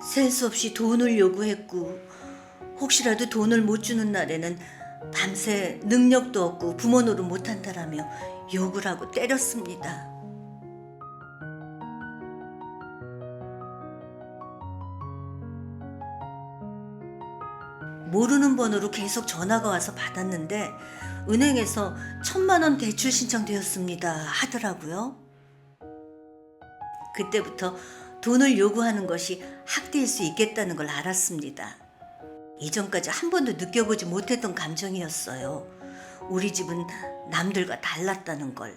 센스 없이 돈을 요구했고 혹시라도 돈을 못 주는 날에는 밤새 능력도 없고 부모 노릇 못한다라며 욕을 하고 때렸습니다. 모르는 번호로 계속 전화가 와서 받았는데 은행에서 천만 원 대출 신청되었습니다 하더라고요. 그때부터 돈을 요구하는 것이 학대일 수 있겠다는 걸 알았습니다. 이전까지 한 번도 느껴보지 못했던 감정이었어요. 우리 집은 남들과 달랐다는 걸.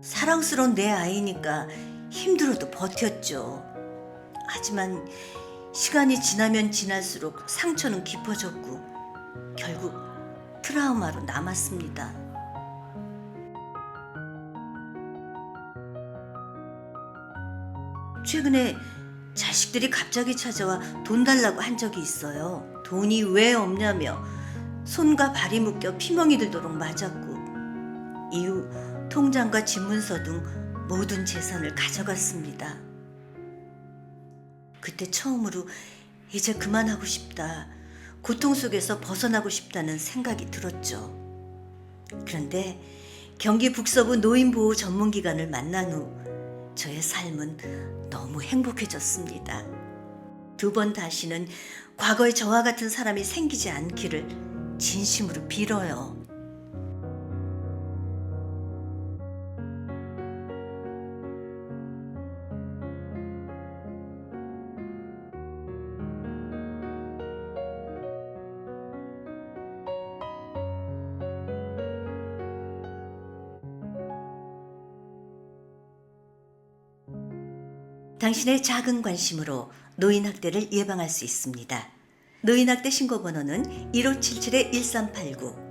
사랑스러운 내 아이니까 힘들어도 버텼죠. 하지만 시간이 지나면 지날수록 상처는 깊어졌고 결국 트라우마로 남았습니다. 최근에 자식들이 갑자기 찾아와 돈 달라고 한 적이 있어요. 돈이 왜 없냐며 손과 발이 묶여 피멍이 들도록 맞았고 이후 통장과 집문서 등 모든 재산을 가져갔습니다. 그때 처음으로 이제 그만하고 싶다. 고통 속에서 벗어나고 싶다는 생각이 들었죠. 그런데 경기 북서부 노인보호 전문기관을 만난 후 저의 삶은 너무 행복해졌습니다. 두 번 다시는 과거의 저와 같은 사람이 생기지 않기를 진심으로 빌어요. 당신의 작은 관심으로 노인학대를 예방할 수 있습니다. 노인학대 신고번호는 1577-1389